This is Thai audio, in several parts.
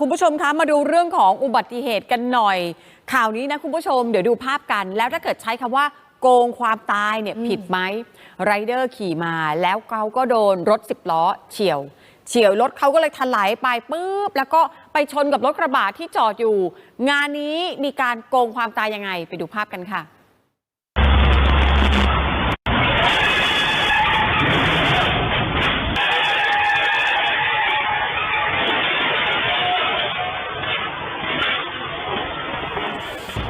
คุณผู้ชมคะมาดูเรื่องของอุบัติเหตุกันหน่อย ข่าวนี้นะคุณผู้ชมเดี๋ยวดูภาพกัน แล้วถ้าเกิดใช้คำว่าโกงความตายเนี่ยผิดไหมไรเดอร์ขี่มา แล้วเขาก็โดนรถสิบล้อเฉียวเฉียวรถเขาก็เลยถลายไปปุ๊บแล้วก็ไปชนกับรถกระบะที่จอดอยู่ งานนี้มีการโกงความตายยังไงไปดูภาพกันค่ะ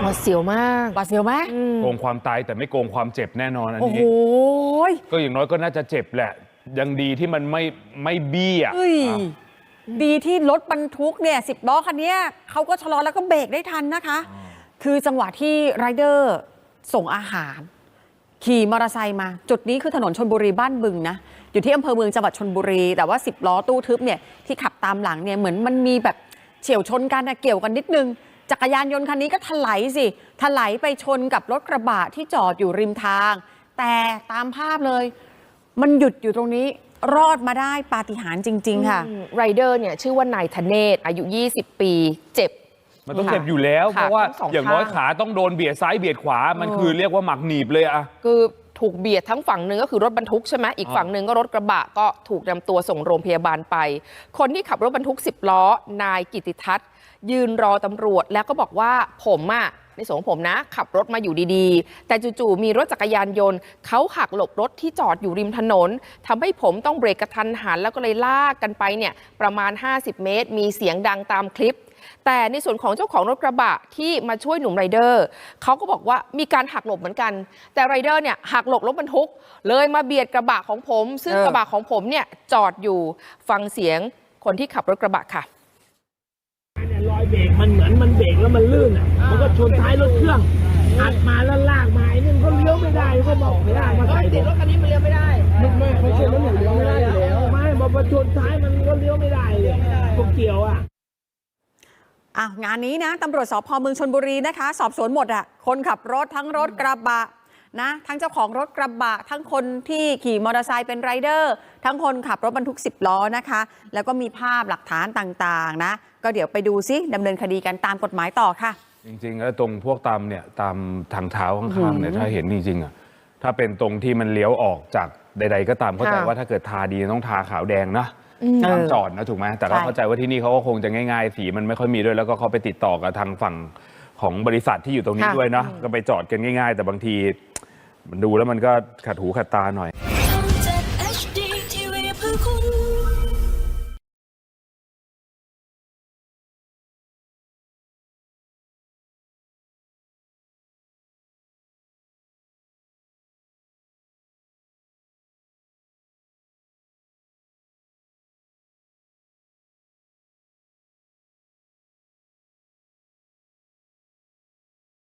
หวาดเสียวมากบาดเสียวไหมอืมโกงความตายแต่ไม่โกงความเจ็บแน่นอนอันโอ้โหนี้ก็อย่างน้อยก็น่าจะเจ็บแหละ ยังดีที่มันไม่ไม่บี้อะเฮ้ยอะดีที่รถบรรทุกเนี่ยสิบล้อคันเนี้ยเขาก็ชะลอแล้วก็เบรกได้ทันนะคะ คือจังหวะที่ไรเดอร์ส่งอาหาร ขี่มอเตอร์ไซค์มา จุดนี้คือถนนชนบุรีบ้านบึงนะ อยู่ที่อำเภอเมืองจังหวัดชนบุรี แต่ว่า 10 ล้อตู้ทึบเนี่ยที่ขับตามหลังเนี่ยเหมือนมันมีแบบเฉียวชนกันนะเกี่ยวกันนิดนึง จักรยานยนต์คันนี้ก็ถลายสิ ถลายไปชนกับรถกระบะที่จอดอยู่ริมทาง แต่ตามภาพเลย มันหยุดอยู่ตรงนี้รอดมาได้ปาฏิหาริย์จริง ๆ ค่ะอืมไรเดอร์เนี่ยชื่อว่านายธเนศอายุ 20 ปี เจ็บ มันต้องเจ็บอยู่แล้วค่ะเพราะว่าทั้งสองอย่างน้อยข้างขาต้องโดนเบียดซ้ายเบียดขวา มันเออคือเรียกว่าหมักหนีบเลยอะคือ ถูกเบียดทั้งฝั่งหนึ่งก็คือรถบรรทุกใช่ไหมอีกอ่าฝั่งหนึ่งก็รถกระบะก็ถูกนำตัวส่งโรงพยาบาลไป คนที่ขับรถบรรทุก 10 ล้อ นายกิติทัศน์ ยืนรอตำรวจแล้วก็บอกว่าผมอะในส่วนของผมนะ ขับรถมาอยู่ดีๆ แต่จู่ๆมีรถจักรยานยนต์เขาหักหลบรถที่จอดอยู่ริมถนนทำให้ผมต้องเบรกกระทันหันแล้วก็เลยลากกันไปเนี่ยประมาณ 50 เมตร มีเสียงดังตามคลิป แต่ในส่วนของเจ้าของรถกระบะที่มาช่วยหนุ่มไรเดอร์เขาก็บอกว่ามีการหักหลบเหมือนกัน แต่ไรเดอร์เนี่ยหักหลบรถบรรทุก เลยมาเบียดกระบะของผม ซึ่งเออกระบะของผมเนี่ยจอดอยู่ฟังเสียงคนที่ขับรถกระบะค่ะเนี่ยรอยเบรกมันเหมือนมันเบรกแล้วมันลื่นอะมันก็ชนท้ายรถเครื่องอัดมาแล้วลากมาไอ้นี่มันก็เลี้ยวไม่ได้ก็บอกไม่ได้มาใส่เด็กรถคันนี้มันเลี้ยวไม่ได้ไม่ไม่เขาชนแล้วหนูเลี้ยวไม่ได้อยู่แล้วไม่มามาชนท้ายมันก็เลี้ยวไม่ได้เลยพวกเกี่ยวอะ อะงานนี้นะตำรวจสพเมืองชนบุรีนะคะ สอบสวนหมดอะคนขับรถทั้งรถกระบะนะทั้งเจ้าของรถกระบะ ทั้งคนที่ขี่มอเตอร์ไซค์เป็นไรเดอร์ ทั้งคนขับรถบรรทุก 10 ล้อนะคะ แล้วก็มีภาพหลักฐานต่างๆนะ ก็เดี๋ยวไปดูซิดำเนินคดีกันตามกฎหมายต่อค่ะ จริงๆแล้วตรงพวกตามเนี่ยตามทางเท้าข้างๆเนี่ยถ้าเห็นจริงๆอะถ้าเป็นตรงที่มันเลี้ยวออกจากใด ๆ ก็ตามเข้าใจค่ะ ว่าถ้าเกิดทาดีต้องทาขาวแดงนะ อืมตามเออจอดนะถูกไหมแต่ก็ใช่เข้าใจว่าที่นี่เขาก็คงจะง่ายๆสีมันไม่ค่อยมีด้วย แล้วก็เขาไปติดต่อกับทางฝั่งของบริษัทที่อยู่ตรงนี้ค่ะด้วยนะก็ไปจอดกันง่าย ๆ แต่บางที มันดูแล้วมันก็ขัดหูขัดตาหน่อย